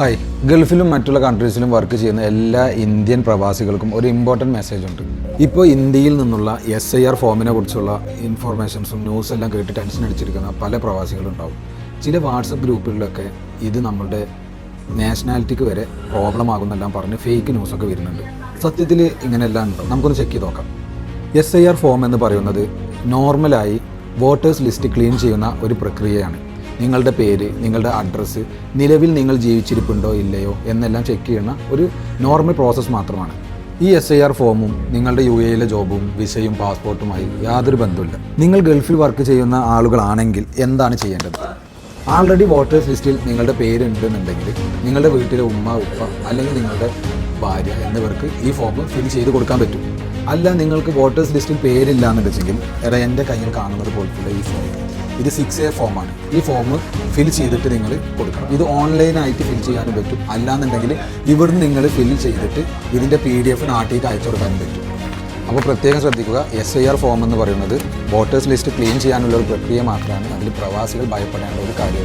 Hi ഗൾഫിലും മറ്റുള്ള കൺട്രീസിലും work ചെയ്യുന്ന എല്ലാ ഇന്ത്യൻ പ്രവാസികൾക്കും ഒരു ഇമ്പോർട്ടന്റ് മെസ്സേജ് ഉണ്ട്. ഇപ്പോൾ ഇന്ത്യയിൽ നിന്നുള്ള എസ് ഐ ആർ ഫോമിനെ കുറിച്ചുള്ള ഇൻഫോർമേഷൻസും ന്യൂസ് എല്ലാം കേട്ട് ടെൻഷൻ അടിച്ചിരിക്കുന്ന പല പ്രവാസികളുണ്ടാവും. ചില വാട്സപ്പ് ഗ്രൂപ്പുകളിലൊക്കെ ഇത് നമ്മളുടെ നാഷണാലിറ്റിക്ക് വരെ പ്രോബ്ലം ആകുന്നെല്ലാം പറഞ്ഞ് ഫേക്ക് ന്യൂസൊക്കെ വരുന്നുണ്ട്. സത്യത്തിൽ ഇങ്ങനെയെല്ലാം ഉണ്ടോ? നമുക്കൊന്ന് ചെക്ക് ചെയ്ത് നോക്കാം. എസ് ഐ ആർ ഫോം എന്ന് പറയുന്നത് നോർമലായി വോട്ടേഴ്സ് ലിസ്റ്റ് ക്ലീൻ ചെയ്യുന്ന ഒരു പ്രക്രിയയാണ്. നിങ്ങളുടെ പേര് നിങ്ങളുടെ അഡ്രസ്സ് നിലവിൽ നിങ്ങൾ ജീവിച്ചിരിപ്പുണ്ടോ ഇല്ലയോ എന്നെല്ലാം ചെക്ക് ചെയ്യുന്ന ഒരു നോർമൽ പ്രോസസ്സ് മാത്രമാണ്. ഈ എസ് ഐ ആർ ഫോമും നിങ്ങളുടെ യു എയിലെ ജോബും വിസയും പാസ്പോർട്ടുമായി യാതൊരു ബന്ധമില്ല നിങ്ങൾ ഗൾഫിൽ വർക്ക് ചെയ്യുന്ന ആളുകളാണെങ്കിൽ എന്താണ് ചെയ്യേണ്ടത്? ആൾറെഡി വോട്ടേഴ്സ് ലിസ്റ്റിൽ നിങ്ങളുടെ പേരുണ്ടെന്നുണ്ടെങ്കിൽ നിങ്ങളുടെ വീട്ടിലെ ഉമ്മ ഉപ്പ അല്ലെങ്കിൽ നിങ്ങളുടെ ഭാര്യ എന്നിവർക്ക് ഈ ഫോം ഫിൽ ചെയ്ത് കൊടുക്കാൻ പറ്റും. അല്ല നിങ്ങൾക്ക് വോട്ടേഴ്സ് ലിസ്റ്റിൽ പേരില്ല എന്ന് വെച്ചെങ്കിൽ എടാ എന്റെ കയ്യിൽ കാണുന്നത് പോലത്തുള്ള ഈ ഫോം ഇത് സിക്സ് എ ഫോമാണ് ഈ ഫോം ഫിൽ ചെയ്തിട്ട് നിങ്ങൾ കൊടുക്കണം. ഇത് ഓൺലൈനായിട്ട് ഫിൽ ചെയ്യാനും പറ്റും. അല്ലാന്നുണ്ടെങ്കിൽ ഇവിടുന്ന് നിങ്ങൾ ഫിൽ ചെയ്തിട്ട് ഇതിന്റെ പി ഡി എഫ് നാട്ടിയിട്ട് അയച്ചു കൊടുക്കാനും പറ്റും. അപ്പോൾ പ്രത്യേകം ശ്രദ്ധിക്കുക എസ് ഐ ആർ ഫോം എന്ന് പറയുന്നത് വോട്ടേഴ്സ് ലിസ്റ്റ് ക്ലീൻ ചെയ്യാനുള്ള ഒരു പ്രക്രിയ മാത്രമാണ്. അതിൽ പ്രവാസികൾ ഭയപ്പെടേണ്ട ഒരു കാര്യം